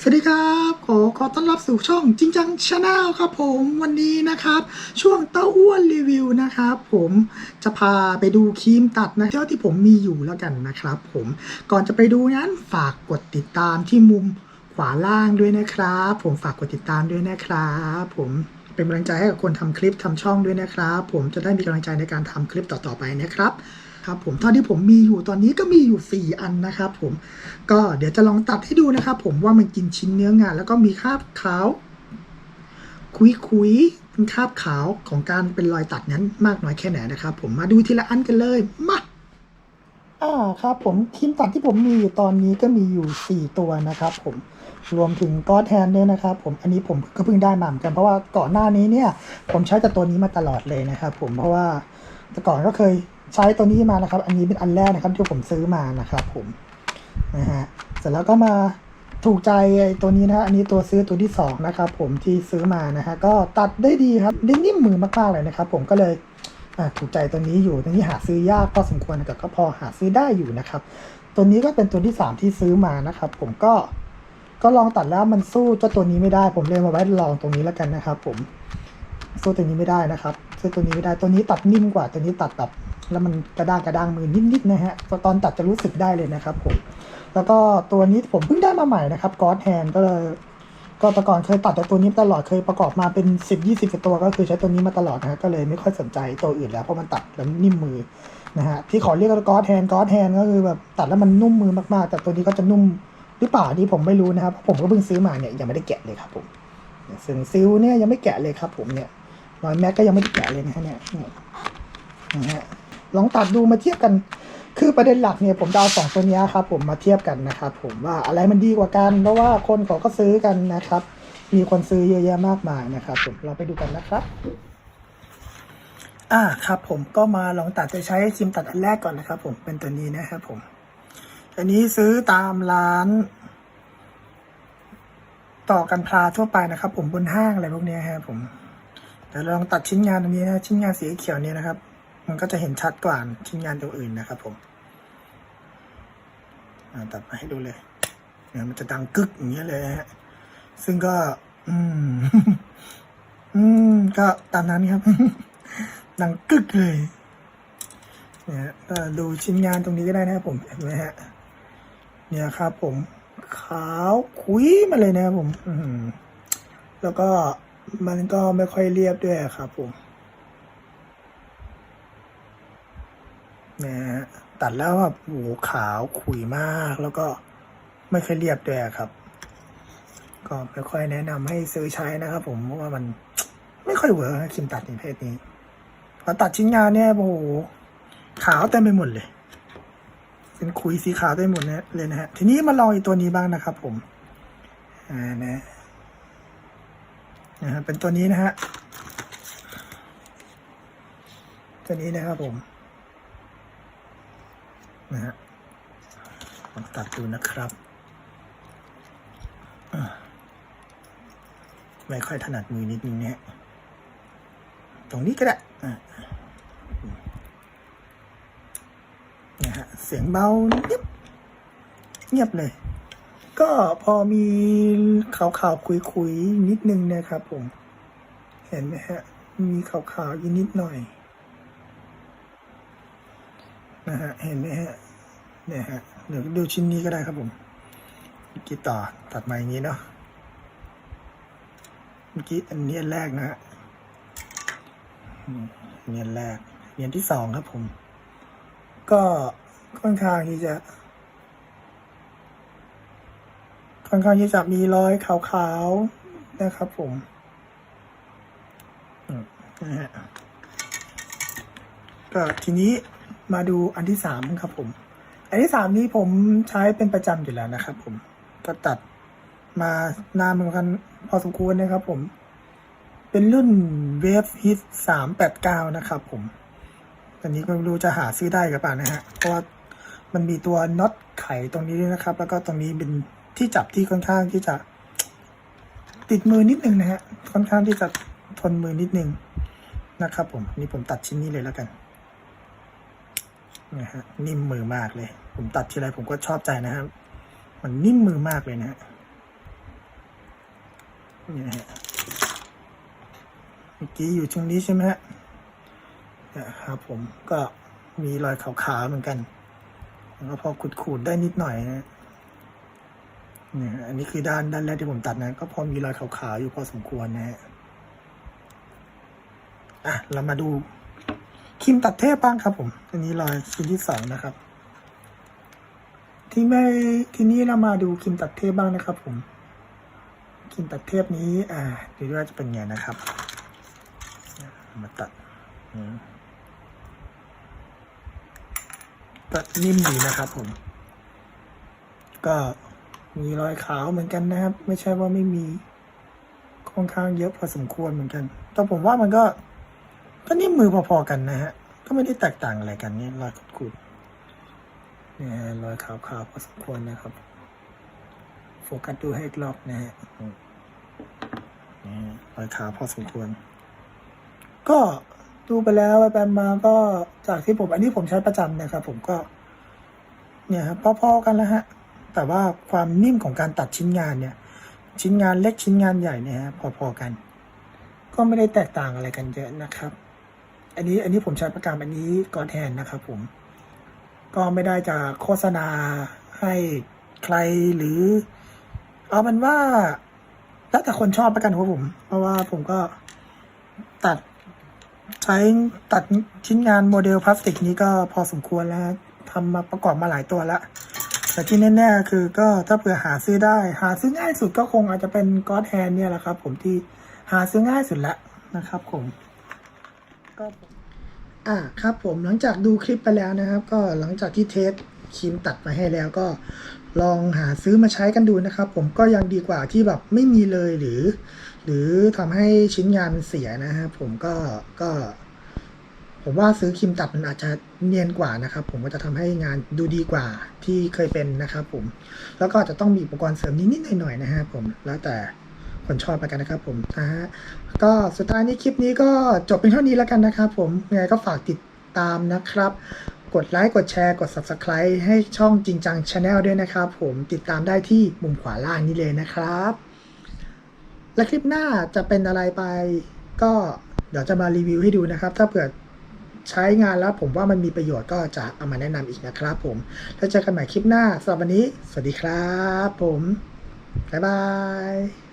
สวัสดีครับขอขอต้อนรับสู่ช่องจริงจังชาแนลครับผมวันนี้นะครับ ช่วงเต้าอ้วนรีวิวนะครับผมจะพาไปดูครีมตัดนะเท่าที่ผมมีอยู่แล้วกันนะครับผมก่อนจะไปดูนั้นฝากกดติดตามที่มุมขวาล่างด้วยนะครับ ผมฝากกดติดตามด้วยนะครับผมเป็นกำลังใจให้กับคนทำคลิปทำช่องด้วยนะครับ ผมจะได้มีกำลังใจในการทำคลิปต่อๆไปนะครับ ครับผมเท่าที่ผมมีอยู่ตอนนี้ก็มีอยู่ 4 อันนะครับผมก็เดี๋ยวจะลองตัดให้ดูนะครับผมว่ามันกินชิ้นเนื้องาแล้วก็มีคราบขาว คุยคุยๆเป็นคราบขาวของการเป็นรอยตัดนั้นมากน้อยแค่ไหนนะครับ ผมมาดูทีละอันกันเลยมาอ่าครับผมคีมตัดที่ผมมีอยู่ตอนนี้ก็มีอยู่ 4 ตัวนะครับ ผมรวมถึงก้อนแทนด้วยนะครับ ผมอันนี้ผมก็เพิ่งได้มาเหมือนกันเพราะว่าก่อนหน้านี้เนี่ย ผมใช้แต่ตัวนี้มาตลอดเลยนะครับ ผมเพราะว่าแต่ก่อนก็เคย ใช้ตัวนี้มานะครับ อันนี้เป็นอันแรกนะครับที่ผมซื้อมานะครับ ผมนะฮะเสร็จแล้วก็มาถูกใจตัวนี้นะฮะอันนี้ตัวซื้อตัวที่สองนะครับผมที่ซื้อมานะฮะก็ตัดได้ดีครับนิ่มมือมากๆเลยนะครับ ผมก็เลยถูกใจตัวนี้อยู่ตัวนี้หาซื้อยากพอสมควรแต่ก็พอหาซื้อได้อยู่นะครับ ตัวนี้ก็เป็นตัวที่สามที่ซื้อมานะครับ ผมก็ก็ลองตัดแล้วมันสู้เจ้าตัวนี้ไม่ได้ ผมเลยมาไว้ลองตรงนี้แล้วกันนะครับ ผมสู้ตัวนี้ไม่ได้นะครับ สู้ตัวนี้ไม่ได้ตัวนี้ตัดนิ่มกว่าตัวนี้ตัดแบบ แล้วมันกระด้างกระด้างมือนิดๆนะฮะตอนตัดจะรู้สึกได้เลยนะครับผมแล้วก็ตัวนี้ผมเพิ่งได้มาใหม่นะครับกอ d แฮนก็เลยก็แต่ก่อนเคยตัดแต่ตัวนี้ตลอดเคยประกอบมาเป็นสิบยี่สิบตัวก็คือใช้ตัวนี้มาตลอดนะฮะก็เลยไม่ค่อยสนใจตัวอื่นแล้วเพราะมันตัดแล้วนิ่มมือนะฮะที่ขอเรียกกอ d แฮนกอ d แฮนก็คือแบบตัดแล้วมันนุ่มมือมากๆ แต่ตัวนี้ก็จะนุ่มหรือเปล่านี่ผมไม่รู้นะครับผมก็เพิ่งซื้อมาเนี่ยยังไม่ได้แกะเลยครับผมซึ่งซิลเนี่ยยังไม่แกะเลยครับผมเนี่ยรอยแม็กก็ยังไม่ได้แกะเลยนะฮะเนี่ยนะฮะ ลองตัดดูมาเทียบกัน คือประเด็นหลักเนี่ยผมจะเอาสองตัวนี้ครับผมมาเทียบกันนะครับผมว่าอะไรมันดีกว่ากันเพราะว่าคนเขาก็ซื้อกันนะครับ มีคนซื้อเยอะแยะมากมายนะครับผมเราไปดูกันนะครับอ่าครับผมก็มาลองตัดจะใช้ครีมตัดอันแรกก่อนนะครับ ผมเป็นตัวนี้นะครับผม อันนี้ซื้อตามร้าน ต่อกันพลาทั่วไปนะครับ ผมบนห้างอะไรพวกนี้ครับผมแต่ลองตัดชิ้นงานตรงนี้นะชิ้นงานสีเขียวนี่ยนะครับ มันก็จะเห็นชัดกว่าชิ้นงานตัวอื่นนะครับผมตัดมาให้ดูเลยเนี่ยมันจะดังกึกอย่างเงี้ยเลยฮะซึ่งก็ อืม อืม ก็ตามนั้นครับ ดังกึกเลยเนี่ยก็ดูชิ้นงานตรงนี้ก็ได้นะครับผมเห็นไหมฮะ เนี่ยครับผม ขาวคุยมาเลยนะครับผม อืมแล้วก็มันก็ไม่ค่อยเรียบด้วยครับผม นี่ยฮะตัดแล้วแบบโหขาวขุยมาก แล้วก็ไม่ค่อยเรียบด้วยครับ ก็ไม่ค่อยแนะนำให้ซื้อใช้นะครับ ผมเพราะว่ามันไม่ค่อยเวิร์กนะครีมตัดในเพศนี้พอตัดชิ้นงานเนี่ยโอ้โหขาวเต็มไปหมดเลย เป็นขุยสีขาวได้หมดนะเลยนะฮะทีนี้มาลองอีกตัวนี้บ้างนะครับ ผมอ่านะนะฮะเป็นตัวนี้นะฮะตัวนี้นะครับผม นะฮะลองตัดดูนะครับไม่ค่อยถนัดมือนิดนึงเนี่ยตรงนี้ก็ได้อ่านะฮะเสียงเบาเงียบเงียบเลย ก็พอมีขาวๆคุยๆนิดนึงนะครับผม เห็นไหมฮะ มีขาวๆอยู่นิดหน่อย นะฮะเห็นไหมฮะเนี่ยฮะเดี๋ยวดูชิ้นนี้ก็ได้ครับผมเมื่อกี้ต่อตัดมาอย่างนี้เนาะเมื่อกี้อันนี้อันแรกนะฮะอืมอันนี้อันแรกอันที่สองครับผม ก็ค่อนข้างที่จะ ค่อนข้างที่จะมีรอยขาวๆนะครับผมอืมนะฮะก็ทีนี้ มาดูอันที่สามครับผม อันที่สามนี้ผมใช้เป็นประจำอยู่แล้วนะครับ ผมก็ตัดมานานเหมือนกันพอสมควรนะครับ ผม เป็นรุ่น Wave Hit สามแปดเก้านะครับ ผมตอนนี้ก็ไม่รู้จะหาซื้อได้กับเปล่านะฮะ เพราะว่ามันมีตัวน็อตไขตรงนี้ด้วยนะครับ แล้วก็ตรงนี้เป็นที่จับที่ค่อนข้างที่จะ ติดมือนิดนึงนะฮะ ค่อนข้างที่จะทนมือนิดนึงนะครับ ผมนี่ผมตัดชิ้นนี้เลยแล้วกัน นะฮะนิ่มมือมากเลย ผมตัดทีไรผมก็ชอบใจนะครับ มันนิ่มมือมากเลยนะฮะนี่ฮะเมื่อกี้อยู่ตรงนี้ใช่ไหมฮะนะครับผมก็มีรอยขาวๆเหมือนกันแล้วพอขูดๆได้นิดหน่อยนะเนี่ยอันนี้คือด้านด้านแรกที่ผมตัดนะ ก็พอมีรอยขาวๆอยู่พอสมควรนะฮะอะเรามาดู มตัดเทพบ้างครับผมอันนี้รอยชิ้นที่สองนะครับ ที่ไม่ทีนี้เรามาดูครีมตัดเทพบ้างนะครับ ผมครีมตัดเทพนี้ อ่าดูว่าจะเป็นไงนะครับ มาตัดอืมก็นิ่มดีนะครับผม ก็มีรอยขาวเหมือนกันนะครับ ไม่ใช่ว่าไม่มีค่อนข้างเยอะพอสมควรเหมือนกัน แต่ผมว่ามันก็ก็นิ่มมือพอๆกันนะฮะ ก็ไม่ได้แตกต่างอะไรกันนี่รอยขูดๆเนี่ยฮะรอยขาวๆพอสมควรนะครับ โฟกัสดูให้อีกรอบนะฮะรอยขาวพอสมควร ก็ดูไปแล้วไปๆมาก็จากที่ผมอันนี้ผมใช้ประจำนะครับ ผมก็ เนี่ยครับพอๆกันแล้วฮะ แต่ว่าความนิ่มของการตัดชิ้นงานเนี่ย ชิ้นงานเล็กชิ้นงานใหญ่เนี่ยฮะพอๆกัน ก็ไม่ได้แตกต่างอะไรกันเยอะนะครับ อันนี้อันนี้ผมใช้ประกรรมอันนี้กอนแทนนะครับผม ก็ไม่ได้จะโฆษณาให้ใครหรือ เอาเป็นว่าแล้วแต่คนชอบประกันครับผม เพราะว่าผมก็ตัดใช้ตัดชิ้นงานโมเดลพลาสติกนี้ก็พอสมควรแล้วทำมาประกอบมาหลายตัวแล้วแต่ที่แน่ๆคือก็ถ้าเผื่อหาซื้อได้ หาซื้อง่ายสุดก็คงอาจจะเป็นก็อดแฮนเนี่ยแหละครับ ผมที่หาซื้อง่ายสุดละนะครับผม ก็อ่าครับผมหลังจากดูคลิปไปแล้วนะครับ ก็หลังจากที่เทสครีมตัดมาให้แล้วก็ลองหาซื้อมาใช้กันดูนะครับ ผมก็ยังดีกว่าที่แบบไม่มีเลยหรือ หรือทำให้ชิ้นงานเสียนะครับผมก็ก็ ผมว่าซื้อครีมตัดมันอาจจะเนียนกว่านะครับ ผมก็จะทำให้งานดูดีกว่าที่เคยเป็นนะครับ ผมแล้วก็จจะต้องมีอุปกรณ์เสริมนิดๆหน่อยๆนะครับผมแล้วแต่ คนชอบไปกันนะครับผมนะฮะก็สุดท้ายนี้คลิปนี้ก็จบเป็นเท่านี้แล้วกันนะครับผมยังไงก็ฝากติดตามนะครับ กดไลค์กดแชร์กด Subscribe ให้ช่องจริงจัง Channel ด้วยนะครับผมติดตามได้ที่มุมขวาล่างนี้เลยนะครับ และคลิปหน้าจะเป็นอะไรไปก็เดี๋ยวจะมารีวิวให้ดูนะครับ ถ้าเผื่อใช้งานแล้วผมว่ามันมีประโยชน์ก็จะเอามาแนะนำอีกนะครับผม แล้วเจอกันใหม่คลิปหน้าสำหรับวันนี้ สวัสดีครับผม บ๊ายบาย